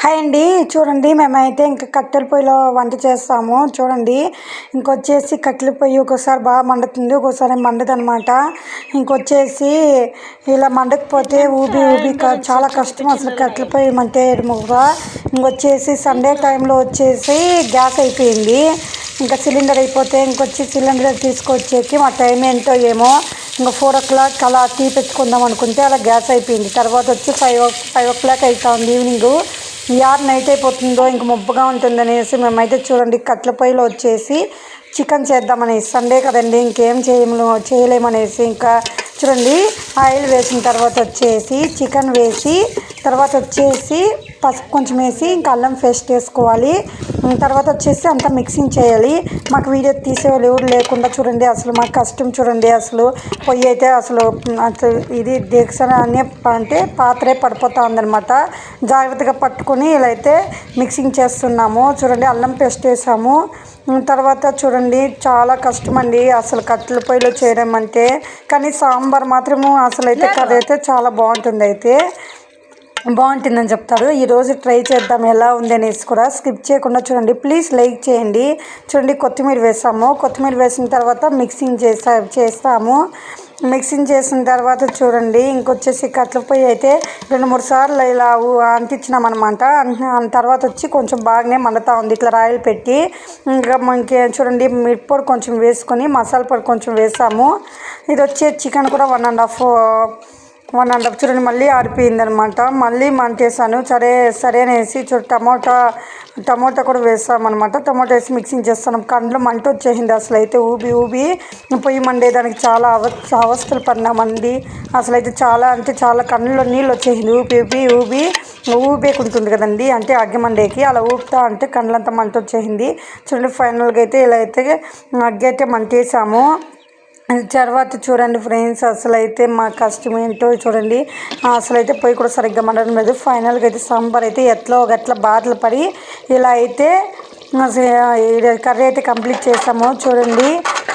Hi అండి. చూడండి మేమైతే ఇంకా కట్టెల పొయ్యిలో వంట చేస్తాము. చూడండి ఇంకొచ్చేసి కట్టెల పొయ్యి ఒక్కోసారి బాగా మండుతుంది ఒక్కోసారి మండదు అనమాట ఇంకొచ్చేసి ఇలా మండకపోతే ఊబి ఊబి చాలా కష్టం అసలు కట్టెల పొయ్యి మంటే ముగ్గుగా ఇంకొచ్చేసి సండే టైంలో వచ్చేసి గ్యాస్ అయిపోయింది. ఇంకా సిలిండర్ అయిపోతే ఇంకొచ్చి సిలిండర్ తీసుకొచ్చేకి మా టైం ఏంటో ఏమో ఇంకా ఫోర్ ఓ క్లాక్ అలా టీ పెట్టుకుందాం అనుకుంటే అలా గ్యాస్ అయిపోయింది. తర్వాత వచ్చి five o five o'clock అవుతుంది ఈవినింగ్. యార్ నైట్ అయిపోతుందో ఇంక ముబ్బగా ఉంటుందనేసి మేమైతే చూడండి కట్ల పొయ్యిలో వచ్చేసి చికెన్ చేద్దామనేసి సండే కదండి ఇంకేం చేయము చేయలేమనేసి ఇంకా చూడండి ఆయిల్ వేసిన తర్వాత వచ్చేసి చికెన్ వేసి తర్వాత వచ్చేసి పసుపు కొంచెం వేసి ఇంకా అల్లం పేస్ట్ వేసుకోవాలి. తర్వాత వచ్చేసి అంతా మిక్సింగ్ చేయాలి. మాకు వీడియో తీసేవాళ్ళు ఎవరు లేకుండా చూడండి అసలు మాకు కష్టం చూడండి అసలు. పొయ్యి అయితే అసలు అసలు ఇది దీక్షణ అనే అంటే పాత్రే పడిపోతా ఉందనమాట జాగ్రత్తగా పట్టుకొని ఇలా అయితే మిక్సింగ్ చేస్తున్నాము. చూడండి అల్లం పేస్ట్ వేసాము. తర్వాత చూడండి చాలా కష్టం అండి అసలు కట్టెల పొయ్యిలో చేయడం అంటే. కానీ సాంబార్ మాత్రము అసలు అయితే కర్రీ అయితే చాలా బాగుంటుంది అయితే. బాగుంటుందని చెప్తారు. ఈరోజు ట్రై చేద్దాం ఎలా ఉంది అనేసి కూడా స్కిప్ చేయకుండా చూడండి. ప్లీజ్ లైక్ చేయండి. చూడండి కొత్తిమీర వేసాము. కొత్తిమీర వేసిన తర్వాత మిక్సింగ్ చేసా చేస్తాము. మిక్సింగ్ చేసిన తర్వాత చూడండి ఇంకొచ్చేసి కట్ల పొయ్యి అయితే రెండు మూడు సార్లు ఇలా అంటించినామన్నమాట తర్వాత వచ్చి కొంచెం బాగానే మండుతూ ఉంది. ఇట్లా రాయలు పెట్టి. ఇంకా మనకి చూడండి మిరప్పొడి కొంచెం వేసుకొని మసాలా పొడి కొంచెం వేసాము. ఇది వచ్చే చికెన్ కూడా one and half one and half చూడండి మళ్ళీ ఆరిపోయింది అనమాట మళ్ళీ మంటేసాను సరే సరే అనేసి చూడు టమోటా టమోటా కూడా వేస్తామన్నమాట టమోటా వేసి మిక్సింగ్ చేస్తాను. కండ్లు మంట వచ్చేసింది అసలు అయితే ఊబి ఊబి. పొయ్యి మండేదానికి చాలా అవ అవస్థలు పడినామండి అసలు అయితే చాలా అంటే చాలా కళ్ళలో నీళ్ళు వచ్చేసింది. ఊపి ఊపి ఊబి. ఊపేకుంటుంది కదండి. అంటే అగ్గి మండేకి అలా ఊపుతా అంటే కండ్లంతా మంట వచ్చేసింది. చూడండి ఫైనల్గా అయితే ఇలా అయితే అగ్గి అయితే మంటేసాము. తర్వాత చూడండి ఫ్రెండ్స్ అసలు అయితే మా కష్టం ఏంటో చూడండి. అసలు అయితే పొయ్యి కూడా సరిగ్గా మండడం లేదు. ఫైనల్గా అయితే సాంబార్ అయితే ఎట్లా ఒక ఎట్లా బాధలు పడి ఇలా అయితే కర్రీ అయితే కంప్లీట్ చేసాము. చూడండి.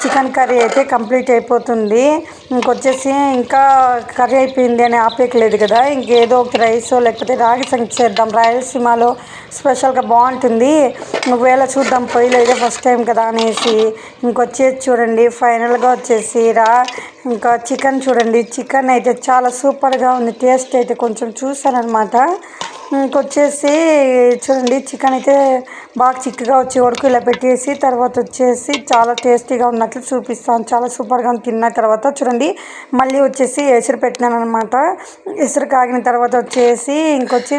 చికెన్ కర్రీ అయితే కంప్లీట్ అయిపోతుంది. ఇంకొచ్చేసి ఇంకా కర్రీ అయిపోయింది అని ఆపేయట్లేదు కదా. ఇంకేదో ఒక రైస్ లేకపోతే రాగి సంగతి చేద్దాం. రాయలసీమలో స్పెషల్గా బాగుంటుంది ఒకవేళ చూద్దాం పొయ్యిలో అయితే ఫస్ట్ టైం కదా అనేసి. ఇంకొచ్చేసి చూడండి ఫైనల్గా వచ్చేసి రా. ఇంకా చికెన్ చూడండి. చికెన్ అయితే చాలా సూపర్గా ఉంది. టేస్ట్ అయితే కొంచెం చూసానమాట ఇంకొచ్చేసి చూడండి చికెన్ అయితే బాగా చిక్కగా వచ్చే వరకు ఇలా పెట్టేసి తర్వాత వచ్చేసి చాలా టేస్టీగా ఉన్నట్లు చూపిస్తాను. చాలా సూపర్గా తిన్న తర్వాత చూడండి మళ్ళీ వచ్చేసి ఎసురు పెట్టినాను అనమాట ఎసురు కాగిన తర్వాత వచ్చేసి ఇంకొచ్చి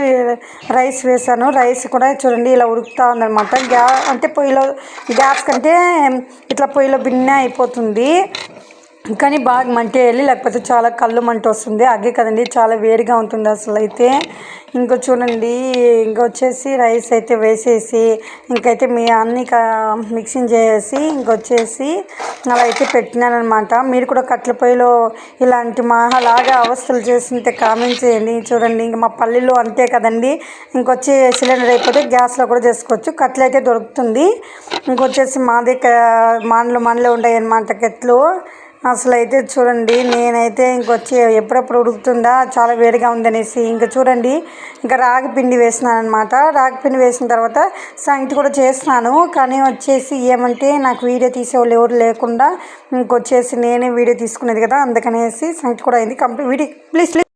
రైస్ వేసాను రైస్ కూడా చూడండి ఇలా ఉడుకుతా ఉందనమాట గ్యా అంటే పొయ్యిలో గ్యాస్ కంటే ఇట్లా పొయ్యిలో బిన్నె అయిపోతుంది. కానీ బాగా మంట వెళ్ళి లేకపోతే చాలా కళ్ళు మంట వస్తుంది. అగ్గే కదండి చాలా వేడిగా ఉంటుంది అసలు అయితే. ఇంకో చూడండి ఇంకొచ్చేసి రైస్ అయితే వేసేసి ఇంకైతే మీ అన్ని మిక్సింగ్ చేసి ఇంకొచ్చేసి అలా అయితే పెట్టినాను అనమాట మీరు కూడా కట్ల పొయ్యిలో ఇలాంటి మహాలాగా అవస్థలు చేస్తుంటే కామెంట్ చేయండి. చూడండి ఇంక మా పల్లెల్లో అంతే కదండి. ఇంకొచ్చి సిలిండర్ అయిపోతే గ్యాస్లో కూడా చేసుకోవచ్చు. కట్లు అయితే దొరుకుతుంది. ఇంకొచ్చేసి మాది మానలు మనలో ఉంటాయి అన్నమాట కెట్లు. అసలు అయితే చూడండి నేనైతే ఇంకొచ్చి ఎప్పుడెప్పుడు ఉడుకుతుందా చాలా వేడిగా ఉందనేసి ఇంకా చూడండి ఇంకా రాగి పిండి వేసినాను అనమాట రాగి పిండి వేసిన తర్వాత సంగతి కూడా చేస్తున్నాను కానీ వచ్చేసి ఏమంటే నాకు వీడియో తీసేవాళ్ళు ఎవరు లేకుండా ఇంకొచ్చేసి నేనే వీడియో తీసుకునేది కదా అందుకనేసి సంగతి కూడా అయింది. Complete video please.